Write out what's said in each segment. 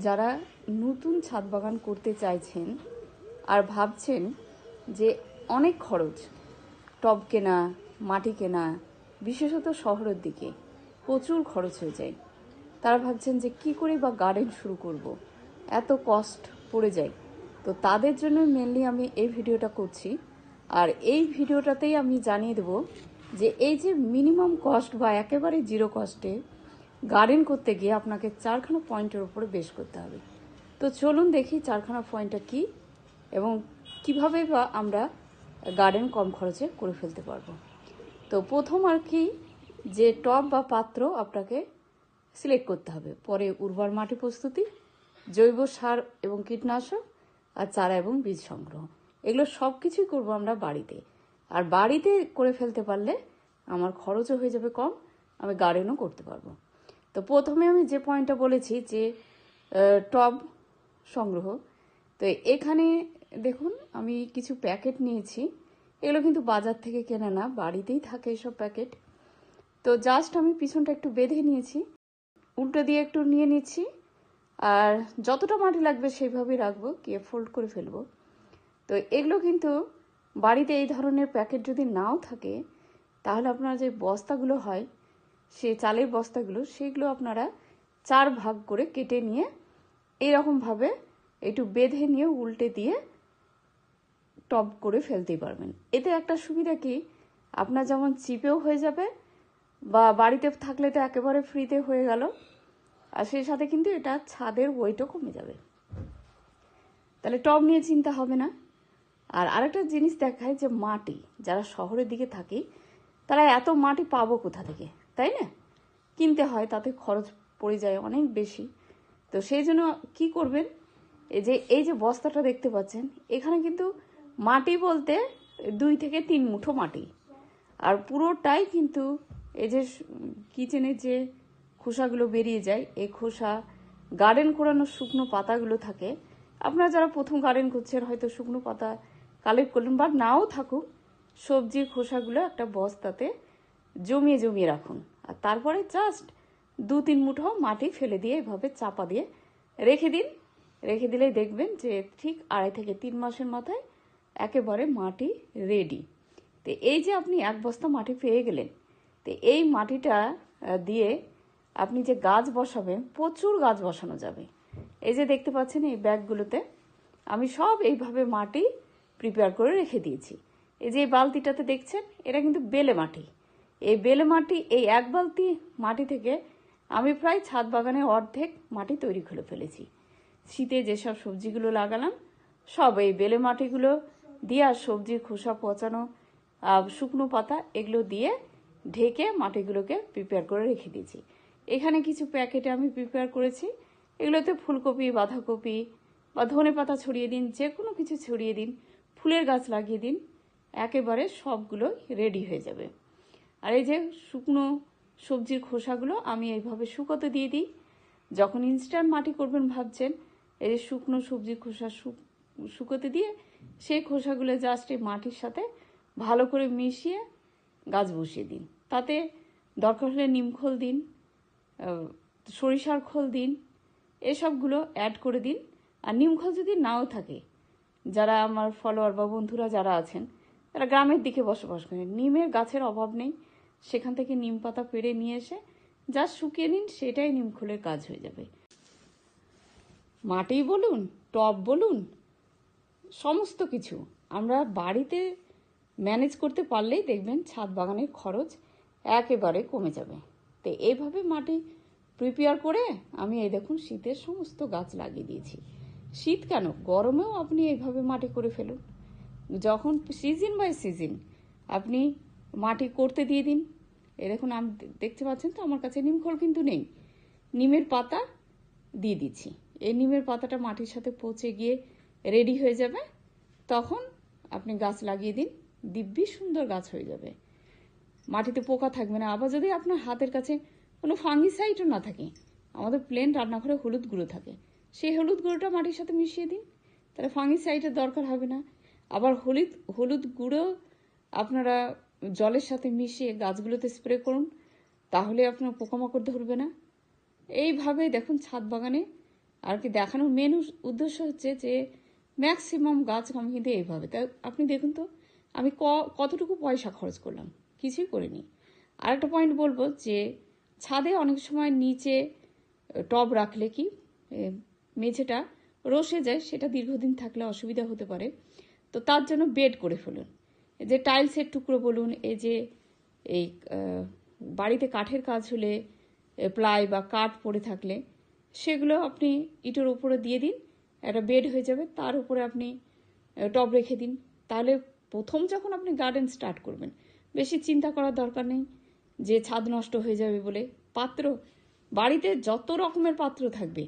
যারা নতুন ছাদ বাগান করতে চাইছেন আর ভাবছেন যে অনেক খরচ, টব কেনা, মাটি কেনা, বিশেষত শহরের দিকে প্রচুর খরচ হয়ে যায়। তারা ভাবছেন যে কি করে বা গার্ডেন শুরু করব। এত কস্ট পড়ে যায়। তো তাদের জন্য মেনলি আমি এই ভিডিওটা করছি। আর এই ভিডিওটাতেই আমি জানিয়ে দেব যে এই যে মিনিমাম কস্ট বা একেবারে জিরো কস্টে গার্ডেন করতে গিয়ে আপনাকে চারখানা পয়েন্টের উপরে বেশ করতে হবে। তো চলুন দেখি চারখানা পয়েন্টটা কি এবং কীভাবে বা আমরা গার্ডেন কম খরচে করে ফেলতে পারব। তো প্রথম আর কি, যে টব বা পাত্র আপনাকে সিলেক্ট করতে হবে। পরে উর্বর মাটি প্রস্তুতি, জৈব সার এবং কীটনাশক, আর চারা এবং বীজ সংগ্রহ। এগুলো সব কিছুই করব আমরা বাড়িতে। আর বাড়িতে করে ফেলতে পারলে আমার খরচও হয়ে যাবে কম, আমি গার্ডেনও করতে পারব। তো প্রথমে আমি যে পয়েন্টটা বলেছি যে টব সংগ্রহ, তো এখানে দেখুন আমি কিছু প্যাকেট নিয়েছি। এগুলো কিন্তু বাজার থেকে কেনা না, বাড়িতেই থাকে এসব প্যাকেট তো জাস্ট আমি পিছনটা একটু বেঁধে নিয়েছি, উল্টো দিয়ে একটু নিয়ে নিচ্ছি, আর যতটা মাটি লাগবে সেইভাবেই রাখব, গিয়ে ফোল্ড করে ফেলব। তো এগুলো কিন্তু বাড়িতে এই ধরনের প্যাকেট যদি নাও থাকে, তাহলে আপনার যে বস্তাগুলো হয় সে চালের বস্তাগুলো, সেগুলো আপনারা চার ভাগ করে কেটে নিয়ে এইরকমভাবে একটু বেঁধে নিয়ে উল্টে দিয়ে টপ করে ফেলতেই পারবেন। এতে একটা সুবিধা কি? আপনার যেমন চিপেও হয়ে যাবে বা বাড়িতে থাকলে তো একেবারে ফ্রিতে হয়ে গেল, আর সেই সাথে কিন্তু এটা ছাদের ওয়েটও কমে যাবে। তাহলে টব নিয়ে চিন্তা হবে না। আর আরেকটা জিনিস দেখায় যে মাটি, যারা শহরের দিকে থাকি, তারা এত মাটি পাবো কোথা থেকে? তাই না? কিনতে হয়, তাতে খরচ পড়ে যায় অনেক বেশি। তো সেই জন্য কি করবেন? এই যে এই যে বস্তাটা দেখতে পাচ্ছেন, এখানে কিন্তু মাটি বলতে দুই থেকে তিন মুঠো মাটি। আর পুরোটাই কিন্তু এই যে কিচেনের যে খোসাগুলো বেরিয়ে যায়, এই খোসা, গার্ডেন করানোর শুকনো পাতাগুলো থাকে। আপনারা যারা প্রথম গার্ডেন করছেন, হয়তো শুকনো পাতা কালেক্ট করলেন বা নাও থাকুক, সবজির খোসাগুলো একটা বস্তাতে জমিয়ে জমিয়ে রাখুন। আর তারপরে জাস্ট দু তিন মুঠো মাটি ফেলে দিয়ে এভাবে চাপা দিয়ে রেখে দিন। রেখে দিলেই দেখবেন যে ঠিক আড়াই থেকে তিন মাসের মাথায় একেবারে মাটি রেডি তো এই যে আপনি এক বস্তা মাটি পেয়ে গেলেন, তো এই মাটিটা দিয়ে আপনি যে গাছ বসাবেন, প্রচুর গাছ বসানো যাবে। এই যে দেখতে পাচ্ছেন এই ব্যাগগুলোতে আমি সব এইভাবে মাটি প্রিপেয়ার করে রেখে দিয়েছি। এই যে এই বালতিটাতে দেখছেন, এটা কিন্তু বেলে মাটি। এই বেলে মাটি, এই এক বালতি মাটি থেকে আমি প্রায় ছাদ বাগানে অর্ধেক মাটি তৈরি করে ফেলেছি। শীতে যেসব সবজিগুলো লাগালাম, সব এই বেলে মাটিগুলো দিয়ে আর সবজির খোসা পচানো শুকনো পাতা এগুলো দিয়ে ঢেকে মাটিগুলোকে প্রিপেয়ার করে রেখে দিয়েছি। এখানে কিছু প্যাকেটে আমি প্রিপেয়ার করেছি। এগুলোতে ফুলকপি, বাঁধাকপি বা ধনে পাতা ছড়িয়ে দিন, যে কোনো কিছু ছড়িয়ে দিন, ফুলের গাছ লাগিয়ে দিন, একেবারে সবগুলো রেডি হয়ে যাবে। আর এই যে শুকনো সবজির খোসাগুলো আমি এইভাবে শুকোতে দিয়ে দিই। যখন ইনস্ট্যান্ট মাটি করবেন ভাবছেন, এই যে শুকনো সবজির খোসা শুকোতে দিয়ে সেই খোসাগুলো জাস্ট এই মাটির সাথে ভালো করে মিশিয়ে গাছ বসিয়ে দিন। তাতে দরকার হলে নিমখোল দিন সরিষার খোল দিন, এসবগুলো অ্যাড করে দিন। আর নিমখোল যদি নাও থাকে, যারা আমার ফলোয়ার বা বন্ধুরা যারা আছেন তারা গ্রামের দিকে বসবাস করেন নিমের গাছের অভাব নেই। সেখান থেকে নিম পাতা পেড়ে নিয়ে এসে যা শুকিয়ে নিন, সেটাই নিমখোলের কাজ হয়ে যাবে। মাটি বলুন, টব বলুন, সমস্ত কিছু আমরা বাড়িতে ম্যানেজ করতে পারলেই দেখবেন ছাদ বাগানের খরচ একেবারে কমে যাবে। তো এইভাবে মাটি প্রিপেয়ার করে আমি এই দেখুন শীতের সমস্ত গাছ লাগিয়ে দিয়েছি। শীত কেন? গরমেও আপনি এইভাবে মাটি করে ফেলুন। যখন সিজন বাই সিজন আপনি মাটি করতে দিয়ে দিন দেখুন আমি দেখতে পাচ্ছেন তো, আমার কাছে নিমখোল কিন্তু নেই। নিমের পাতা দিয়ে দিচ্ছি। এই নিমের পাতাটা মাটির সাথে পচে গিয়ে রেডি হয়ে যাবে। তখন আপনি গাছ লাগিয়ে দিন, দিব্যি সুন্দর গাছ হয়ে যাবে। মাটিতে পোকা থাকবে না। আবার যদি আপনার হাতের কাছে কোনো ফাঙ্গিসাইডও না থাকে, আমাদের প্লেন রান্নাঘরে হলুদ গুঁড়ো থাকে, সেই হলুদ গুঁড়োটা মাটির সাথে মিশিয়ে দিন। তাহলে ফাঙ্গিসাইডের দরকার হবে না। আবার হলুদ হলুদ গুঁড়ো আপনারা জলের সাথে মিশিয়ে গাছগুলোতে স্প্রে করুন, তাহলে আপনার পোকামাকড় ধরবে না। এইভাবে দেখুন ছাদ বাগানে। আর কি দেখানোর মেন উদ্দেশ্য হচ্ছে যে, ম্যাক্সিমাম গাছ আমি কিন্তু এইভাবে। তাই আপনি দেখুন তো, আমি ক- কতটুকু পয়সা খরচ করলাম? কিছুই করিনি। আর একটা পয়েন্ট বলব যে, ছাদে অনেক সময় নিচে টব রাখলে কি মেঝেটা রসে যায়, সেটা দীর্ঘদিন থাকলে অসুবিধা হতে পারে। তো তার জন্য বেড করে ফেলুন। এই যে টাইলসের টুকরো বলুন, এই যে এই বাড়িতে কাঠের কাজ হলে প্লাই বা কাঠ পড়ে থাকলে, সেগুলো আপনি ইটের উপরে দিয়ে দিন, একটা বেড হয়ে যাবে, তার উপরে আপনি টব রেখে দিন। তাহলে প্রথম যখন আপনি গার্ডেন স্টার্ট করবেন, বেশি চিন্তা করার দরকার নেই যে ছাদ নষ্ট হয়ে যাবে বলে। পাত্র, বাড়িতে যত রকমের পাত্র থাকবে,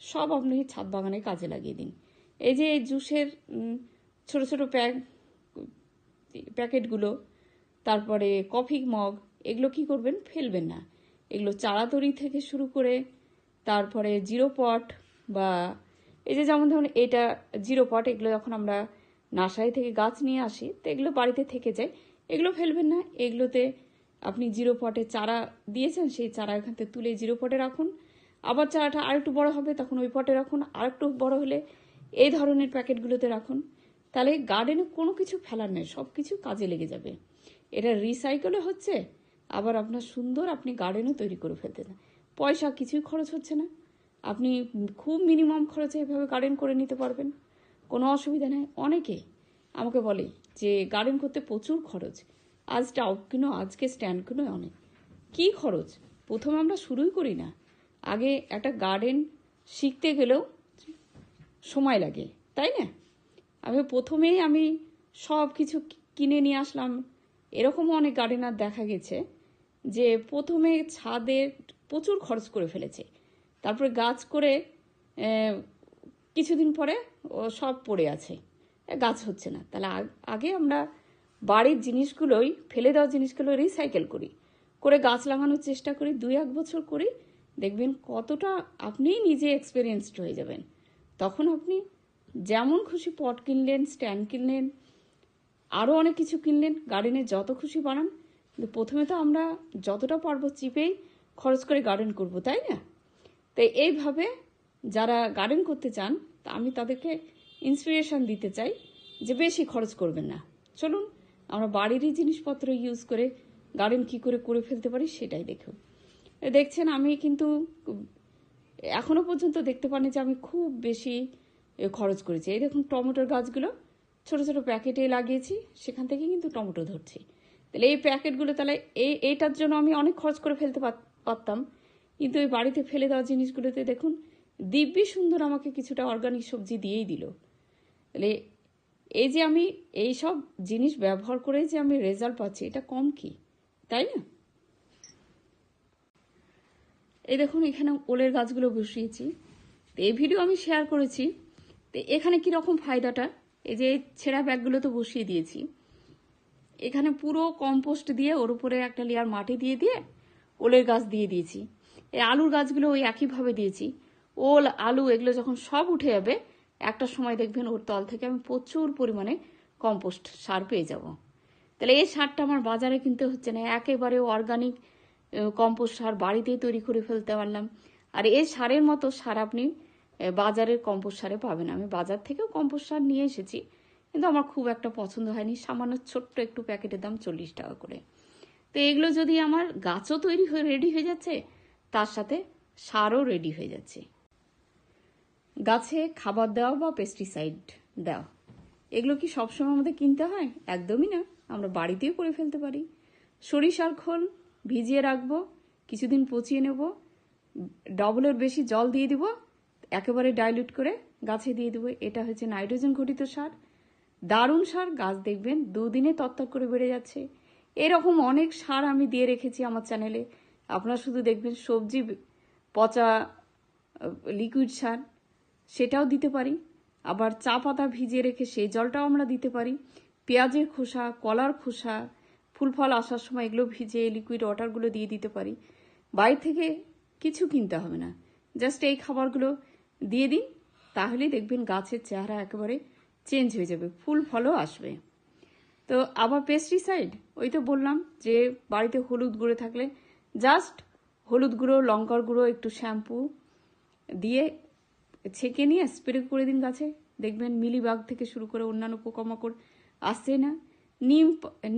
সব আপনি ছাদ বাগানে কাজে লাগিয়ে দিন। এই যে জুসের ছোট ছোট প্যাক, প্যাকেটগুলো, তারপরে কফি মগ, এগুলো কি করবেন? ফেলবেন না। এগুলো চারাতরি থেকে শুরু করে, তারপরে জিরো পট বা এই যে যেমন ধরুন এটা জিরো পট, এগুলো যখন আমরা নার্সারি থেকে গাছ নিয়ে আসি, তো এগুলো বাড়িতে থেকে যায়। এগুলো ফেলবেন না। এগুলোতে আপনি জিরো পটে চারা দিয়েছেন, সেই চারা এখান থেকে তুলে জিরো পটে রাখুন। আবার চারাটা আরেকটু বড় হবে, তখন ওই পটে রাখুন। আরেকটু বড় হলে এই ধরনের প্যাকেটগুলোতে রাখুন। তাহলে গার্ডেনে কোনো কিছু ফেলার নেই সব কিছু কাজে লেগে যাবে। এটা রিসাইকেলও হচ্ছে, আবার আপনার সুন্দর আপনি গার্ডেনও তৈরি করে ফেলতে পয়সা, কিছুই খরচ হচ্ছে না। আপনি খুব মিনিমাম খরচে এভাবে গার্ডেন করে নিতে পারবেন। কোনো অসুবিধা নেই। অনেকে আমাকে বলে যে গার্ডেন করতে প্রচুর খরচ। আজ টাউব কিনো, আজকে স্ট্যান্ড কিনো অনেক। কি খরচ? প্রথমে আমরা শুরুই করি না। আগে একটা গার্ডেন শিখতে গেলেও সময় লাগে, তাই না? আমি প্রথমেই আমি সব কিছু কিনে নিয়ে আসলাম। এরকমও অনেক গার্ডেনার দেখা গেছে যে প্রথমে ছাদে প্রচুর খরচ করে ফেলেছে। তারপরে গাছ করে কিছুদিন পরে ও সব পড়ে আছে। গাছ হচ্ছে না। তাহলে আগ- আগে আমরা বাড়ির জিনিসগুলোই, ফেলে দেওয়া জিনিসগুলো রিসাইকেল করি। করে গাছ লাগানোর চেষ্টা করি, দুই এক বছর করি। দেখবেন কতটা আপনিই নিজে এক্সপিরিয়েন্সড হয়ে যাবেন। তখন আপনি যেমন খুশি পট কিনলেন, স্ট্যান্ড কিনলেন আরও অনেক কিছু কিনলেন গার্ডেনে যত খুশি বানান। কিন্তু প্রথমে তো আমরা যতটা পারব চিপেই খরচ করে গার্ডেন করব, তাই না? তাই এইভাবে যারা গার্ডেন করতে চান, তা আমি তাদেরকে ইন্সপিরেশন দিতে চাই যে বেশি খরচ করবেন না। চলুন, আমরা বাড়িরই জিনিসপত্র ইউজ করে গার্ডেন কি করে করে ফেলতে পারি সেটাই দেখুন। দেখছেন, আমি কিন্তু এখনও পর্যন্ত দেখতে পানি যে আমি খুব বেশি খরচ করেছি। এই দেখুন, টমেটোর গাছগুলো ছোট ছোট প্যাকেটে লাগিয়েছি। সেখান থেকে কিন্তু টমেটো ধরছি। তাহলে এই প্যাকেটগুলো তাহলে এই এইটার জন্য আমি অনেক খরচ করে ফেলতে পারতাম। কিন্তু ওই বাড়িতে ফেলে দেওয়া জিনিসগুলোতে দেখুন, দিব্যি সুন্দর আমাকে কিছুটা অর্গানিক সবজি দিয়েই দিল। তাহলে এই যে আমি এই সব জিনিস ব্যবহার করে যে আমি রেজাল্ট পাচ্ছি, এটা কম কি? তাই না? এই দেখুন, এখানে ওলের গাছগুলো বসিয়েছি। এই ভিডিও আমি শেয়ার করেছি। তো এখানে কি রকম ফায়দাটা? এই যে ছেঁড়া ব্যাগগুলো তো বসিয়ে দিয়েছি। এখানে পুরো কম্পোস্ট দিয়ে ওর উপরে একটা লেয়ার মাটি দিয়ে দিয়ে ওলের গাছ দিয়ে দিয়েছি। এই আলুর গাছগুলো ওই একইভাবে দিয়েছি। ওল, আলু এগুলো যখন সব উঠে যাবে, একটা সময় দেখবেন ওর তল থেকে আমি প্রচুর পরিমাণে কম্পোস্ট সার পেয়ে যাব। তাহলে এই সারটা আমার বাজারে কিনতে হচ্ছে না, একেবারে অর্গানিক কম্পোস্ট সার বাড়িতেই তৈরি করে ফেলতে পারলাম। আর এই সারের মতো সার আপনি বাজারের কম্পোস্ট সারে পাবেন। আমি বাজার থেকেও কম্পোস্ট সার নিয়ে এসেছি, কিন্তু আমার খুব একটা পছন্দ হয়নি। সামান্য ছোট্ট একটু প্যাকেটের দাম চল্লিশ টাকা করে। তো এগুলো যদি আমার গাছও তৈরি হয়ে, রেডি হয়ে যাচ্ছে, তার সাথে সারও রেডি হয়ে যাচ্ছে। গাছে খাবার দেওয়া বা পেস্টিসাইড দেওয়া, এগুলো কি সবসময় আমাদের কিনতে হয়? একদমই না। আমরা বাড়িতেও করে ফেলতে পারি। সরিষার খোল ভিজিয়ে রাখব, কিছুদিন পচিয়ে নেব, ডবলের বেশি জল দিয়ে দিব একেবারে ডাইলুট করে গাছে দিয়ে দেবো। এটা হচ্ছে নাইট্রোজেন ঘটিত সার। দারুণ সার, গাছ দেখবেন দুদিনে তত্তর করে বেড়ে যাচ্ছে। এরকম অনেক সার আমি দিয়ে রেখেছি আমার চ্যানেলে আপনারা শুধু দেখবেন সবজি, পচা লিকুইড সার, সেটাও দিতে পারি। আবার চা পাতা ভিজিয়ে রেখে সেই জলটাও আমরা দিতে পারি। পেঁয়াজের খোসা, কলার খোসা, ফুল ফল আসার সময় এগুলো ভিজে লিকুইড ওয়াটারগুলো দিয়ে দিতে পারি। বাইরে থেকে কিছু কিনতে হবে না। জাস্ট এই খাবারগুলো দিয়ে দিন, তাহলেই দেখবেন গাছের চেহারা একেবারে চেঞ্জ হয়ে যাবে, ফুল ফলও আসবে। তো আবার পেস্টিসাইড ওই তো বললাম যে বাড়িতে হলুদ গুঁড়ো থাকলে জাস্ট হলুদ গুঁড়ো, লঙ্কার গুঁড়ো, একটু শ্যাম্পু দিয়ে ছেঁকে নিয়ে স্প্রে করে দিন গাছে। দেখবেন মিলিবাগ থেকে শুরু করে অন্যান্য পোকামাকড় আসছে না। নিম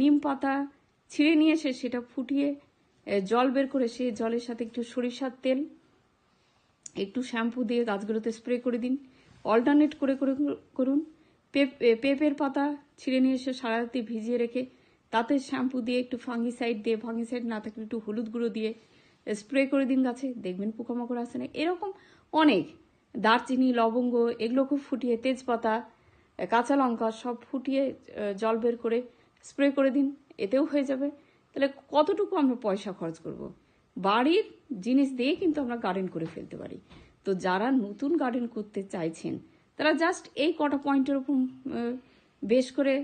নিম পাতা ছিঁড়ে নিয়ে এসে সেটা ফুটিয়ে জল বের করে সেই জলের সাথে একটু সরিষার তেল একটু শ্যাম্পু দিয়ে গাছগুলোতে স্প্রে করে দিন। অল্টারনেট করে করে করুন। পেপ- পেঁপের পাতা ছিঁড়ে নিয়ে এসে সারা রাতে ভিজিয়ে রেখে তাতে শ্যাম্পু দিয়ে একটু ফাঙ্গিসাইড দিয়ে ফাঙ্গিসাইড না থাকলে একটু হলুদ গুঁড়ো দিয়ে স্প্রে করে দিন গাছে। দেখবেন পোকামাকড় আসে না। এরকম অনেক দারচিনি, লবঙ্গ এগুলো খুব ফুটিয়ে তেজপাতা কাঁচা লঙ্কা সব ফুটিয়ে জল বের করে স্প্রে করে দিন। এতেও হয়ে যাবে। তাহলে কতটুকু আমরা পয়সা খরচ করব? বাড়ির জিনিস দিয়ে কিন্তু আমরা গার্ডেন করে ফেলতে পারি। তো যারা নতুন গার্ডেন করতে চাইছেন, তারা জাস্ট এই কটা পয়েন্টের উপর বেশ করে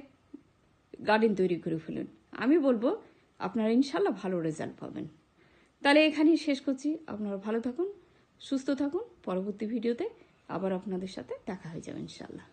গার্ডেন তৈরি করে ফেলুন। আমি বলব, আপনারা ইনশাল্লাহ ভালো রেজাল্ট পাবেন। তাহলে এখানেই শেষ করছি। আপনারা ভালো থাকুন, সুস্থ থাকুন। পরবর্তী ভিডিওতে আবার আপনাদের সাথে দেখা হয়ে যাবে ইনশাল্লাহ